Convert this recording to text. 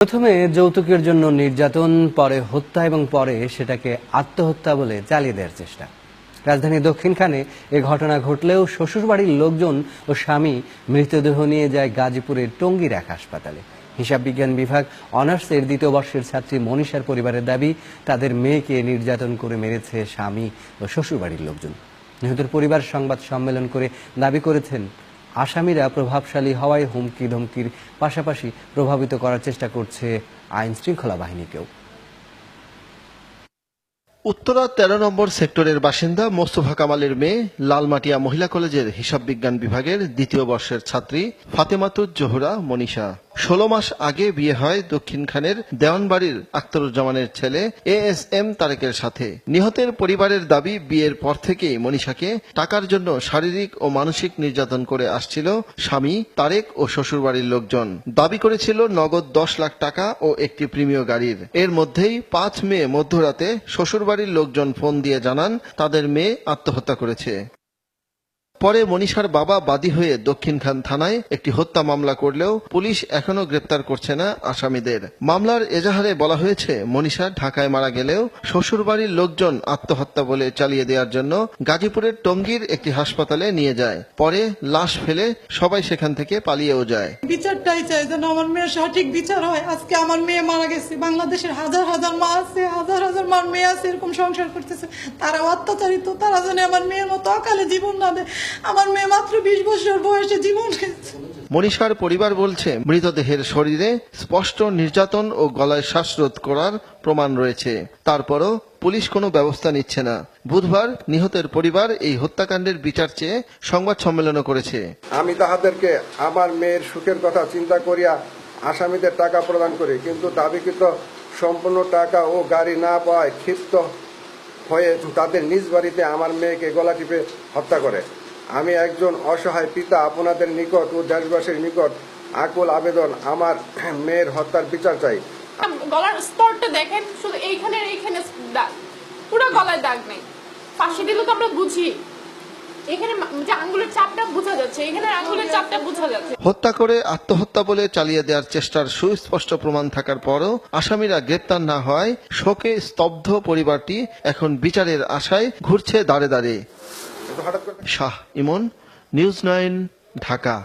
প্রথমে যৌতুকের জন্য নির্যাতন, পরে হত্যা এবং পরে সেটাকে আত্মহত্যা বলে চালিয়ে দেওয়ার চেষ্টা। রাজধানী দক্ষিণখানে এ ঘটনা ঘটলেও শ্বশুরবাড়ির লোকজন ও স্বামী মৃতদেহ নিয়ে যায় গাজীপুরের টঙ্গীর এক হাসপাতালে। হিসাব বিজ্ঞান বিভাগ অনার্সের দ্বিতীয় বর্ষের ছাত্রী মনীষার পরিবারের দাবি, তাদের মেয়েকে নির্যাতন করে মেরেছে স্বামী ও শ্বশুরবাড়ির লোকজন। নিহতের পরিবার সংবাদ সম্মেলন করে দাবি করেছেন আসামিরা প্রভাবশালী হওয়ায় হুমকি ধমকির পাশাপাশি প্রভাবিত করার চেষ্টা করছে আইন শৃঙ্খলা বাহিনীকেও। উত্তরা তেরো নম্বর সেক্টরের বাসিন্দা মোস্তফা কামালের মেয়ে লালমাটিয়া মহিলা কলেজের হিসাব বিজ্ঞান বিভাগের দ্বিতীয় বর্ষের ছাত্রী ফাতেমাতুজ জোহরা মনীষা। ষোলো মাস আগে বিয়ে হয় দক্ষিণ খানের দেওয়ানবাড়ির আখতারুজ্জামানের ছেলে এ এস এম তারেকের সাথে। নিহতের পরিবারের দাবি, বিয়ের পর থেকেই মনীষাকে টাকার জন্য শারীরিক ও মানসিক নির্যাতন করে আসছিল স্বামী তারেক ও শ্বশুরবাড়ির লোকজন। দাবি করেছিল নগদ দশ লাখ টাকা ও একটি প্রিমিয় গাড়ির। এর মধ্যেই পাঁচ মে মধ্যরাতে শ্বশুরবাড়ির লোকজন ফোন দিয়ে জানান, তাদের মেয়ে আত্মহত্যা করেছে। পরে মনীষার বাবা বাদী হয়ে দক্ষিণখান থানায় একটি হত্যা মামলা করলেও পুলিশ এখনও গ্রেপ্তার করছে না আসামিদের। মামলার এজাহারে বলা হয়েছে, মনীষা ঢাকায় মারা গেলেও শ্বশুরবাড়ির লোকজন আত্মহত্যা বলে চালিয়ে দেওয়ার জন্য গাজীপুরের টঙ্গীর একটি হাসপাতালে নিয়ে যায়। পরে লাশ ফেলে সবাই সেখান থেকে পালিয়েও যায়। বিচারটাই চাই যেন আমার মেয়ের সঠিক বিচার হয়। আজকে আমার মেয়ে মারা গেছে। বাংলাদেশের হাজার হাজার মা আছে, হাজার হাজার মার মেয়ে আছে, এরকম সংসার করতেছে। তারা অত্যাচারিত তারা যেন আমার মেয়ের মতো অকালে জীবন না দেয়। আমার মেয়ে মাত্র বিশ বছর বয়সে জীবন মনীষার পরিবার বলছে মৃতদেহের শরীরে স্পষ্ট নির্যাতন ও গলায় শ্বাসরোধ করার প্রমাণ রয়েছে। তারপরও পুলিশ কোনো ব্যবস্থা নিচ্ছে না। বুধবার নিহতের পরিবার এই হত্যাকাণ্ডের বিচার চেয়ে সংবাদ সম্মেলনও করেছে। আমি তাহাদেরকে আমার মেয়ের সুখের কথা চিন্তা করিয়া আসামিদের টাকা প্রদান করি কিন্তু দাবিকৃত সম্পূর্ণ টাকা ও গাড়ি না পাওয়ায় ক্ষিপ্ত হয়ে তাদের নিজ বাড়িতে আমার মেয়েকে গলা টিপে হত্যা করে। আমি একজন অসহায় পিতা আপনাদের নিকট ও দেশবাসীর নিকট আকুল আবেদন। আমার মেয়ের হত্যার বিচার চাই। গলার স্তরটা দেখেন শুধু এইখানে এইখানে দাগ। পুরো গলায় দাগ নেই। ফাঁসি দিলে তো আমরা বুঝি। এখানে যে আঙ্গুলের চাপটা বোঝা যাচ্ছে এখানে আঙ্গুলের চাপটা বোঝা যাচ্ছে। হত্যা করে আত্মহত্যা বলে চালিয়ে দেওয়ার চেষ্টার সুস্পষ্ট প্রমাণ থাকার পরও আসামিরা গ্রেপ্তার না হয় শোকে স্তব্ধ পরিবারটি এখন বিচারের আশায় ঘুরছে দাঁড়ে দাঁড়ে শাহ ইমন নিউজ নাইন ঢাকা।